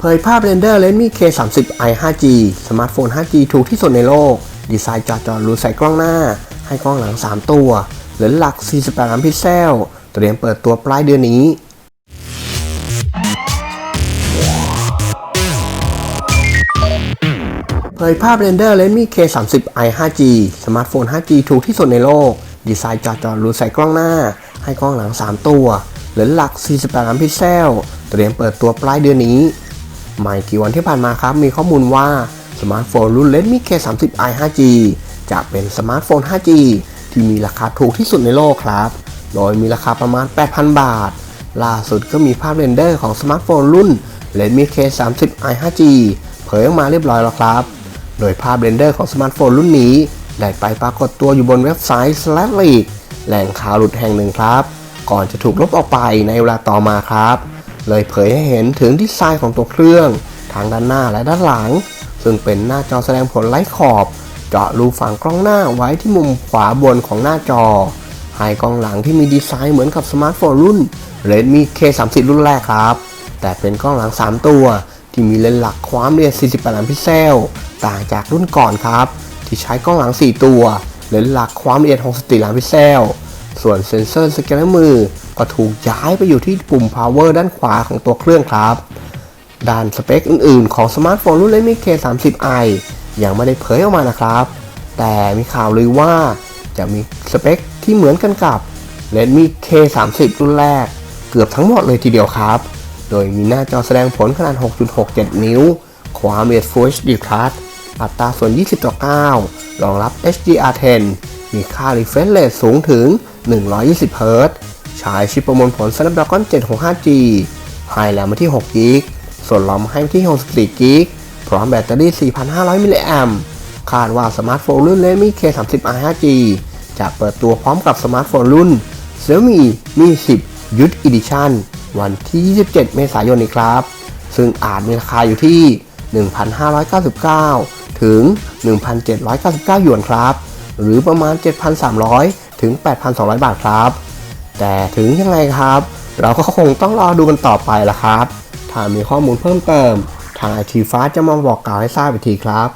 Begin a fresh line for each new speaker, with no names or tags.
เผยภาพเรนเดอร์ Redmi K30i 5G สมาร์ทโฟน 5G ถูกที่สุดในโลก ดีไซน์จอจอรูใส่กล้องหน้า ให้กล้องหลัง 3 ตัวเลนส์หลัก 48ล้านพิกเซล เตรียมเปิดตัวปลายเดือนนี้ เผยภาพเรนเดอร์ Redmi K30i 5G สมาร์ทโฟน 5G ถูกที่สุดในโลก ดีไซน์จอจอรูใส่กล้องหน้า ให้กล้องหลัง 3 ตัวเลนส์หลัก 48ล้านพิกเซล เตรียมเปิดตัวปลายเดือนนี้ ไม่กี่วันที่ผ่านมาครับ มีข้อมูลว่าสมาร์ทโฟนรุ่น Redmi K30i 5G จะเป็นสมาร์ทโฟน 5G ที่มีราคาถูกที่สุดในโลกครับ โดยมีราคาประมาณ 8,000 บาท ล่าสุดก็มีภาพเรนเดอร์ของสมาร์ทโฟนรุ่น Redmi K30i 5G เผยออกมาเรียบร้อยแล้วครับ โดยภาพเรนเดอร์ของสมาร์ทโฟนรุ่นนี้ ได้ไปปรากฏตัวอยู่บนเว็บไซต์ Slack แหล่งข่าวหลุดแห่งหนึ่งครับ ก่อนจะถูกลบออกไปในเวลาต่อมาครับ เลยเผยให้เห็นถึงดีไซน์ของตัวเครื่องทางด้านหน้าและด้านหลัง ซึ่งเป็นหน้าจอแสดงผลไร้ขอบ เจาะรูฝั่งกล้องหน้าไว้ที่มุมขวาบนของหน้าจอให้กล้องหลังที่มีดีไซน์เหมือนกับสมาร์ทโฟนรุ่น Redmi K30 รุ่นแรกครับ แต่เป็นกล้องหลัง 3 ตัว ที่มีเลนส์หลักความเรียน48 ล้านพิกเซล ต่างจากรุ่นก่อนครับ ที่ใช้กล้องหลัง 4 ตัว เลนส์หลักความละเอียด 64 ล้านพิกเซล ส่วนเซ็นเซอร์สแกนนอร์มือ ก็ถูกย้ายไปอยู่ที่ปุ่ม power ด้านขวาของตัวเครื่องครับ ด้านสเปคอื่นๆ ของสมาร์ทโฟนรุ่น Redmi K30i ยังไม่ได้เผยออกมานะครับ แต่มีข่าวเลือว่าจะมีสเปคที่เหมือนกันกับ Redmi K30 รุ่นแรก เกือบทั้งหมดเลยทีเดียวครับ โดยมีหน้าจอแสดงผลขนาด 6.67 นิ้ว ความละเอียด Full HD Plus อัตราส่วน 20 ต่อ 9 รองรับ HDR10 มีค่า refresh rate สูงถึง 120 Hz ใช้ชิปประมวลผล Snapdragon 765G ให้แรมมาที่ 6 g b ส่วนรอมให้ที่ 64 g b พร้อมแบตเตอรี่ 4,500 มิลลิแอมคาดว่าสมาร์ทโฟนรุ่น Redmi K30i 5G จะเปิดตัวพร้อมกับสมาร์ทโฟนรุ่น Xiaomi Mi 10 Youth Edition วันที่ 27 เมษายนนี้ครับ ซึ่งอาจมีราคาอยู่ที่ 1,599 ถึง 1,799 หยวนครับ หรือประมาณ 7,300 ถึง 8,200 บาทครับ แต่ถึงยังไงครับ เราก็คงต้องรอดูกันต่อไปละครับ ถ้ามีข้อมูลเพิ่มเติม ทางไอทีฟ้าจะมาบอกกล่าวให้ทราบอีกทีครับ